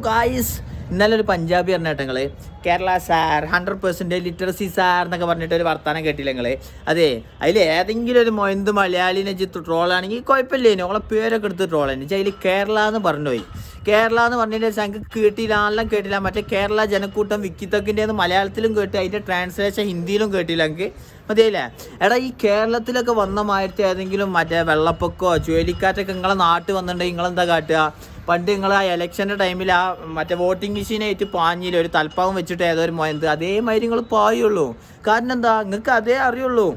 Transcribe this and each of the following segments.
Guys ഇന്നലെ ഒരു പഞ്ചാബി പറഞ്ഞ കേട്ടോ Kerala sir hundred percent literacy sir എന്നൊക്കെ പറഞ്ഞിട്ട് ഒരു വർത്താനം കേട്ടില്ല നിങ്ങൾ അതെ അതിൽ ഏതെങ്കിലും ഒരു മൊയന്ത് മലയാളിനെ ചിത്ര ട്രോളാണെങ്കിൽ കുഴപ്പമില്ലേനു. അവളെ പേരൊക്കെ എടുത്ത് ട്രോളായിരുന്നു വെച്ചാൽ അതിൽ കേരള എന്ന് പറഞ്ഞു പോയി. കേരള എന്ന് പറഞ്ഞിട്ട് ഞങ്ങൾക്ക് കേട്ടില്ല എല്ലാം കേട്ടില്ല. മറ്റേ കേരള ജനക്കൂട്ടം വിക്കിത്തക്കിന്റെ മലയാളത്തിലും കേട്ട് അതിന്റെ ട്രാൻസ്ലേഷൻ ഹിന്ദിയിലും കേട്ടില്ല എനിക്ക്. മതിയല്ലേ എടാ ഈ കേരളത്തിലൊക്കെ വന്ന മാറ്റം ഏതെങ്കിലും മറ്റേ വെള്ളപ്പൊക്കമോ ചുഴലിക്കാറ്റൊക്കെ നിങ്ങളെ നാട്ടിൽ വന്നിട്ടുണ്ടെങ്കിൽ നിങ്ങളെന്താ കാട്ടുക? പണ്ട് നിങ്ങൾ ആ ഇലക്ഷന്റെ ടൈമിൽ ആ മറ്റേ വോട്ടിംഗ് മെഷീനായിട്ട് പാഞ്ഞില്ല ഒരു തൽപ്പാവും വെച്ചിട്ട് ഏതോ ഒരു മോയന്ത് അതേമാതിരി നിങ്ങൾ പായുള്ളൂ. കാരണം എന്താ? നിങ്ങൾക്ക് അതേ അറിയുള്ളൂ.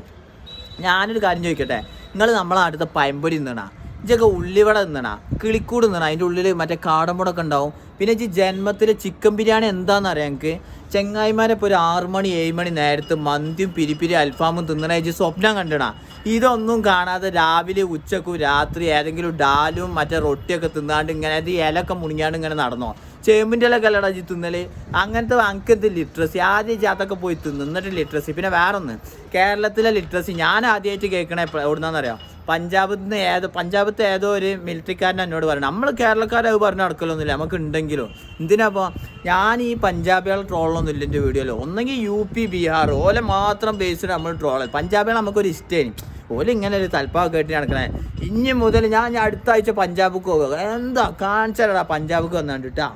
ഞാനൊരു കാര്യം ചോദിക്കട്ടെ? നിങ്ങൾ നമ്മളെ അടുത്ത പയമ്പൊരി തിന്നണ ഇതൊക്കെ ഉള്ളിവട തിന്നണ? കിളിക്കൂട് തിന്നണ? അതിന്റെ ഉള്ളിൽ മറ്റേ കാടമ്പുടൊക്കെ ഉണ്ടാവും. പിന്നെ ഈ ജന്മത്തിൽ ചിക്കൻ ബിരിയാണി എന്താണെന്ന് അറിയാം എനിക്ക് ചെങ്ങായിമാരെ ഇപ്പോൾ ഒരു ആറ് മണി ഏഴ് മണി നേരത്ത് മന്തിയും പിരിപ്പിരി അൽഫാമും തിന്നണ ഇജ്ജ് സ്വപ്നം കണ്ടണ? ഇതൊന്നും കാണാതെ രാവിലെ ഉച്ചക്കും രാത്രി ഏതെങ്കിലും ഡാലും മറ്റേ റൊട്ടിയൊക്കെ തിന്നാണ്ട് ഇങ്ങനെ അത് ഇലക്കെ മുണിങ്ങാണ്ട് ഇങ്ങനെ നടന്നോ? ചേമ്പിന്റെ ഇലൊക്കെ അല്ലടാ ജി തിന്നൽ. അങ്ങനത്തെ അങ്കത്ത് ലിറ്ററസി ആദ്യം ജാത്തൊക്കെ പോയി തിന്നിട്ട് ലിറ്ററസി പിന്നെ വേറൊന്ന്. കേരളത്തിലെ ലിറ്ററസി ഞാൻ ആദ്യമായിട്ട് കേൾക്കണേ എവിടുന്നാന്നറിയാം? പഞ്ചാബിൽ നിന്ന് ഏതോ പഞ്ചാബത്തെ ഏതോ ഒരു മിലിറ്ററിക്കാരൻ എന്നോട് പറഞ്ഞു നമ്മൾ കേരളക്കാരെ അത് പറഞ്ഞ് നടക്കലൊന്നുമില്ല. നമുക്ക് ഉണ്ടെങ്കിലും എന്തിനാപ്പോൾ ഞാൻ ഈ പഞ്ചാബികളെ ട്രോളൊന്നും ഇല്ല എന്റെ വീഡിയോയിൽ ഒന്നെങ്കിൽ യു പി ബീഹാർ ഓലെ മാത്രം ബേസ്ഡ് നമ്മൾ ട്രോൾ പഞ്ചാബികൾ നമുക്കൊരു ഇഷ്ടമായി ഓൽ ഇങ്ങനെ ഒരു തൽപ്പാവ് കേട്ടി നടക്കണേ. ഇനി മുതൽ ഞാൻ അടുത്ത ആഴ്ച പഞ്ചാബിക്ക് പോകുക എന്താ കാണിച്ചാലടാ പഞ്ചാബിക്ക് വന്നു കേട്ടാ